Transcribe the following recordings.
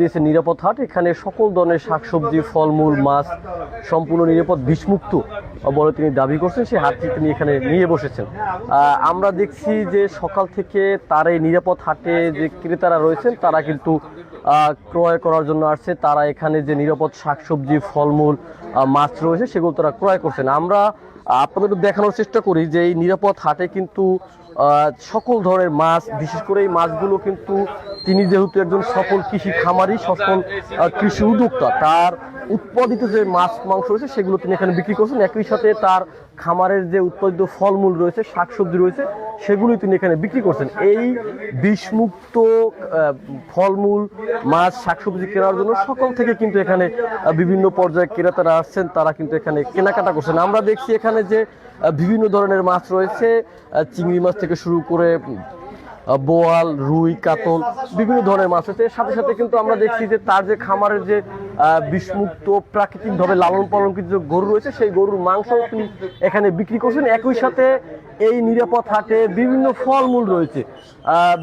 দিয়েছে নিরাপদ হাট। এখানে সকল ধরনের শাকসবজি, ফলমূল, মাছ সম্পূর্ণ নিরাপদ, বিষমুক্ত বলে তিনি দাবি করছেন। সেই হাটটি তিনি এখানে নিয়ে বসেছেন। আমরা দেখছি যে সকাল থেকে তার এই নিরাপদ হাটে যে ক্রেতারা রয়েছেন, তারা কিন্তু ক্রয় করার জন্য আসছে। তারা এখানে যে নিরাপদ শাকসবজি, ফলমূল মাছ রয়েছে, সেগুলো তারা ক্রয় করছেন। আমরা আপনাদের দেখানোর চেষ্টা করি যে এই নিরাপদ হাটে কিন্তু সকল ধরনের মাছ, বিশেষ করে এই মাছগুলো কিন্তু তিনি যেহেতু একজন সফল কৃষি খামারি, সফল কৃষি উদ্যোক্তা, তার উৎপাদিত যে মাছ, মাংস রয়েছে সেগুলো তিনি এখানে বিক্রি করছেন। একই সাথে তার খামারের যে উৎপাদিত ফলমূল রয়েছে, শাকসবজি রয়েছে সেগুলোই তিনি এখানে বিক্রি করছেন। এই বিষমুক্ত ফলমূল, মাছ, শাকসবজি কেনার জন্য সকল থেকে কিন্তু এখানে বিভিন্ন পর্যায়ে ক্রেতারা আসছেন, তারা কিন্তু এখানে কেনাকাটা করছেন। আমরা দেখছি এখানে যে বিভিন্ন ধরনের মাছ রয়েছে চিংড়ি মাছ থেকে শুরু করে বোয়াল, রুই, কাতল, বিভিন্ন ধরনের মাছ এর সাথে সাথে কিন্তু আমরা দেখছি যে, তার যে খামারের যে বিষমুক্ত, প্রাকৃতিকভাবে লালন পালন যে গরু রয়েছে, সেই গরুর মাংস তিনি এখানে বিক্রি করছেন। একই সাথে এই নিরাপদ হাটে বিভিন্ন ফলমূল রয়েছে।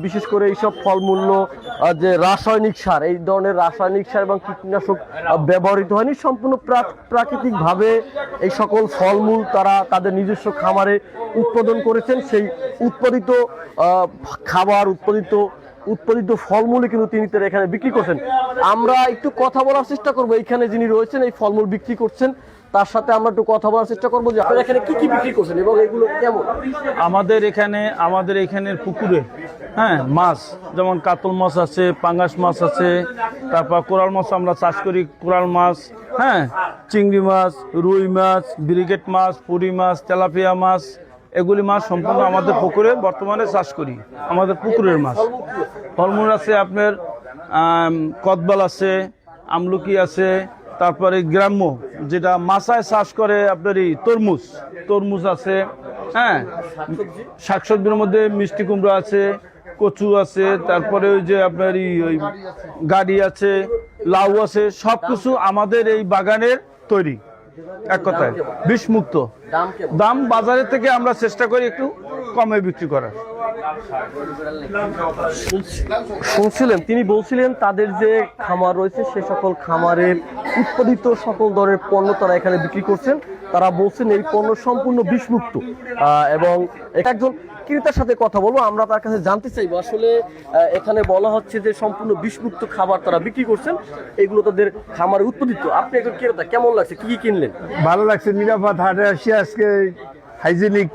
বিশেষ করে এইসব ফলমূল্য যে রাসায়নিক সার, এই ধরনের রাসায়নিক সার এবং কীটনাশক ব্যবহৃত হয়নি, সম্পূর্ণ প্রা- প্রাকৃতিকভাবে এই সকল ফলমূল তারা তাদের নিজস্ব খামারে উৎপাদন করেছেন। সেই উৎপাদিত খাবার, উৎপাদিত উৎপাদিত ফলমূলই কিন্তু তিনি তারা এখানে বিক্রি করছেন। আমরা একটু কথা বলার চেষ্টা করব। এখানে যিনি রয়েছেন, এই ফলমূল বিক্রি করছেন। তার সাথে আমরা একটু কথা বলার চেষ্টা করব যে আপনারা এখানে কি কি বিক্রি করছেন এবং এগুলো কেমন? আমাদের এখানে, আমাদের এখানের পুকুরে হ্যাঁ মাছ, যেমন কাতল মাছ আছে, পাঙ্গাস মাছ আছে, তারপর কোরাল মাছ আমরা চাষ করি, কোরাল মাছ হ্যাঁ চিংড়ি মাছ, রুই মাছ, ব্রিগেড মাছ পুরি মাছ, তেলাপিয়া মাছ, এগুলি মাছ সম্পূর্ণ আমাদের পুকুরে বর্তমানে চাষ করি, আমাদের পুকুরের মাছ। ফলমূল আছে আপনার কদবাল আছে, আমলকি আছে তারপরে গ্রাম্য যেটা মাছায় চাষ করে আপনার এই তরমুজ। তরমুজ আছে হ্যাঁ? শাকসবজির মধ্যে মিষ্টি কুমড়ো আছে কচু আছে তারপরে ওই যে আপনার এই ওই গাড়ি আছে লাউ আছে সব কিছু আমাদের এই বাগানের তৈরি এক কথায়। বিষমুক্ত। দাম বাজারের থেকে আমরা চেষ্টা করি একটু কমে বিক্রি করার। শুনছিলেন, তিনি বলছিলেন তাদের যে খামার রয়েছে, সে সকল খামারের উৎপাদিত সকল ধরনের পণ্য তারা এখানে বিক্রি করছেন। তারা বলছেন এই পণ্য সম্পূর্ণ বিষমুক্ত। এবং একজন ক্রেতার সাথে কথা বলব, আমরা তার কাছে জানতে চাইব, আসলে এখানে বলা হচ্ছে যে সম্পূর্ণ বিষমুক্ত খাবার তারা বিক্রি করছেন, এগুলো তাদের খামারে উৎপাদিত। আপনি একজন ক্রেতা, কেমন লাগছে? কি কি কিনলেন? ভালো লাগছে, নিরাপদ হাটে আসি, আজকে হাইজেনিক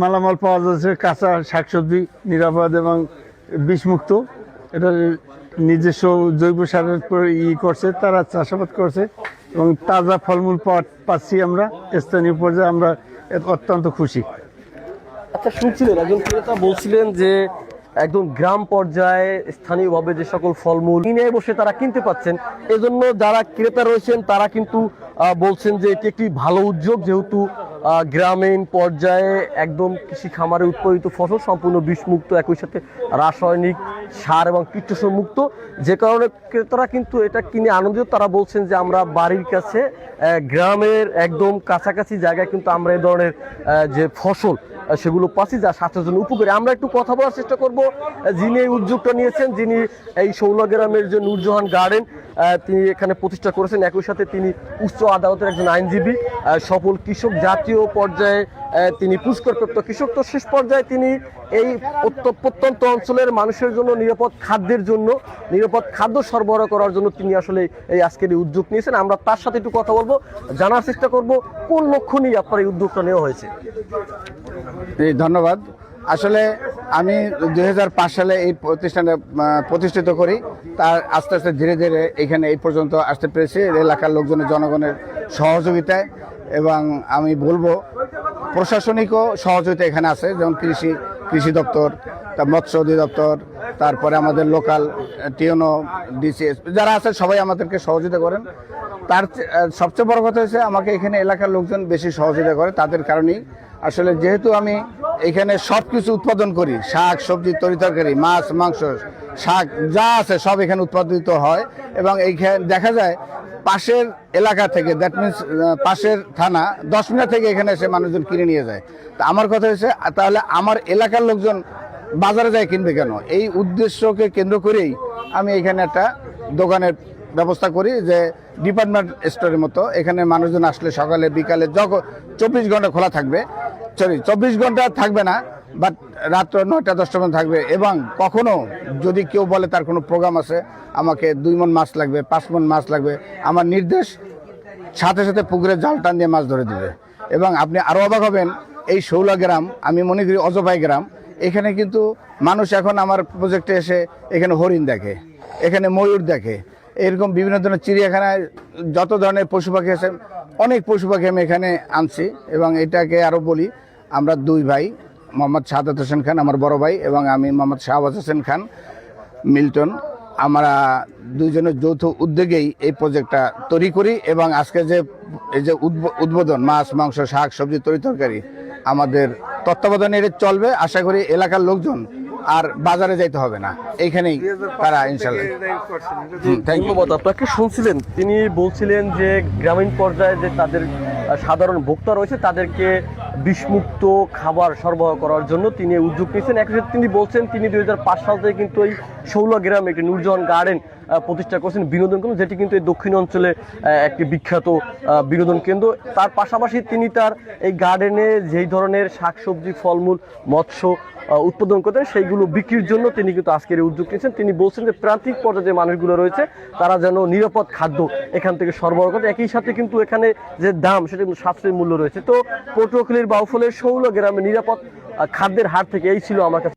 মালামাল পাওয়া যাচ্ছে, কাঁচা শাকসবজি, নিরাপদ এবং বিষমুক্ত। এটা নিজস্ব জৈব সারের ই করছে, তারা চাষাবাদ করছে এবং তাজা ফলমূল পাচ্ছি আমরা। স্থানীয় পর্যায়ে আমরা অত্যন্ত খুশি। আচ্ছা শুনছিলেন, একজন ক্রেতা বলছিলেন যে একদম গ্রাম পর্যায়ে স্থানীয়ভাবে যে সকল ফলমূল কিনে বসে তারা কিনতে পাচ্ছেন, এজন্য যারা ক্রেতা রয়েছেন তারা কিন্তু বলছেন যে এটি একটি ভালো উদ্যোগ যেহেতু গ্রামীণ পর্যায়ে একদম কৃষি খামারে উৎপাদিত ফসল সম্পূর্ণ বিষমুক্ত, একই সাথে রাসায়নিক সার এবং কীটনাশক মুক্ত। যে কারণে ক্রেতারা কিন্তু এটা কিনে আনন্দিত। তারা বলছেন যে আমরা বাড়ির কাছে গ্রামের একদম কাছাকাছি জায়গায় কিন্তু আমরা এই ধরনের যে ফসল সেগুলো পাচ্ছি যা স্বাস্থ্যের জন্য উপকারী। আমরা একটু কথা বলার চেষ্টা করব যিনি এই উদ্যোগটা নিয়েছেন, যিনি এই শৌলা গ্রামের যে নূরজাহান গার্ডেন তিনি এখানে প্রতিষ্ঠা করেছেন। একই সাথে তিনি উচ্চ আদালতের একজন আইনজীবী। সফল কৃষক জাতীয় পর্যায়ে তিনি পুরস্কারপ্রাপ্ত কৃষক। তো শেষ পর্যায়ে তিনি এই প্রত্যন্ত অঞ্চলের মানুষের জন্য নিরাপদ খাদ্যের জন্য, নিরাপদ খাদ্য সরবরাহ করার জন্য তিনি আসলে এই আজকের এই উদ্যোগ নিয়েছেন। আমরা তার সাথে একটু কথা বলব, জানার চেষ্টা করব কোন লক্ষ্য নিয়ে আপনার এই উদ্যোগটা নেওয়া হয়েছে। ধন্যবাদ। আসলে আমি দুই হাজার পাঁচ সালে এই প্রতিষ্ঠানে প্রতিষ্ঠিত করি। তার আস্তে আস্তে ধীরে ধীরে এখানে এই পর্যন্ত আসতে পেরেছি। এলাকার লোকজনের, জনগণের সহযোগিতায়। এবং আমি বলব, প্রশাসনিকও সহযোগিতা এখানে আছে, যেমন কৃষি কৃষি দপ্তর তার মৎস্য অধিদপ্তর, তারপরে আমাদের লোকাল টিওনো ডিসিএস, যারা আছে সবাই আমাদেরকে সহযোগিতা করেন। তার সবচেয়ে বড় কথা হচ্ছে আমাকে এখানে এলাকার লোকজন বেশি সহযোগিতা করে, তাদের কারণেই। আসলে যেহেতু আমি এখানে সব কিছু উৎপাদন করি, শাক, সবজি, তরি তরকারি, মাছ, মাংস, শাক, যা আছে সব এখানে উৎপাদিত হয় এবং এইখানে দেখা যায় পাশের এলাকা থেকে দ্যাট মিনস পাশের থানা, দশ মিনিট থেকে এখানে এসে মানুষজন কিনে নিয়ে যায়। তা আমার কথা হচ্ছে তাহলে আমার এলাকার লোকজন বাজারে যায় কিনবে কেন? এই উদ্দেশ্যকে কেন্দ্র করেই আমি এখানে একটা দোকানের ব্যবস্থা করি যে ডিপার্টমেন্ট স্টোরের মতো। এখানে মানুষজন আসলে সকালে, বিকালে, যখন চব্বিশ ঘণ্টা খোলা থাকবে সরি চব্বিশ ঘণ্টা থাকবে না বাট রাত্র নয়টা, দশটা পর্যন্ত থাকবে। এবং কখনো যদি কেউ বলে তার কোনো প্রোগ্রাম আছে, আমাকে দুই মন মাছ লাগবে, পাঁচ মন মাছ লাগবে, আমার নির্দেশ সাথে সাথে পুকুরে জাল টান দিয়ে মাছ ধরে দিবে। এবং আপনি আরও অবাক হবেন, এই ষোলা গ্রাম, আমি মনে করি অজপাই গ্রাম, এখানে কিন্তু মানুষ এখন আমার প্রজেক্টে এসে এখানে হরিণ দেখে, এখানে ময়ূর দেখে, এরকম বিভিন্ন ধরনের চিড়িয়াখানায় যত ধরনের পশু পাখি আছে, অনেক পশু পাখি আমি এখানে আনছি। এবং এটাকে আরও বলি, আমরা দুই ভাই মোহাম্মদ সাদাত হোসেন খান, আমার বড় ভাই, এবং আমি মোহাম্মদ শাহবাজ হোসেন খান, মিল্টন। আমরা দুইজনের যৌথ উদ্যোগেই এই প্রজেক্টটা তৈরি করি, এবং আজকে যে, এই যে উদ্ব- উদ্বোধন, মাছ, মাংস, শাক, সবজি, তরি তরকারি, আমাদের তত্ত্বাবধানে এটা চলবে। আশা করি এলাকার লোকজন আর বাজারে যাইতে হবে না। এইখানেই তারা ইনশাল্লাহ। আপনাকে। শুনছিলেন, তিনি বলছিলেন যে, গ্রামীণ পর্যায়ে যে তাদের সাধারণ ভোক্তা রয়েছে, তাদেরকে বিষমুক্ত খাবার সরবরাহ করার জন্য তিনি উদ্যোগ নিয়েছেন। একসাথে তিনি বলছেন, তিনি দু হাজার পাঁচ সাল থেকে কিন্তু এই ষোলো গ্রামে একটি নূরজাহান গার্ডেন প্রতিষ্ঠা করেছেন বিনোদন কেন্দ্র, যেটি কিন্তু এই দক্ষিণ অঞ্চলে একটি বিখ্যাত বিনোদন কেন্দ্র। তার পাশাপাশি তিনি তার এই গার্ডেনে যেই ধরনের শাকসবজি, ফলমূল, মৎস্য উৎপাদন করতেন, সেইগুলো বিক্রির জন্য তিনি কিন্তু আজকের এই উদ্যোগ নিয়েছেন। তিনি বলছেন যে প্রান্তিক পর্যায়ে যে মানুষগুলো রয়েছে, তারা যেন নিরাপদ খাদ্য এখান থেকে সরবরাহ করে একই সাথে কিন্তু এখানে যে দাম, সেটা কিন্তু সাশ্রয়ী মূল্য রয়েছে। তো পটুয়াখালীর বাউফলের ষোলো গ্রামে নিরাপদ খাদ্যের হার থেকে এই ছিল আমার কাছে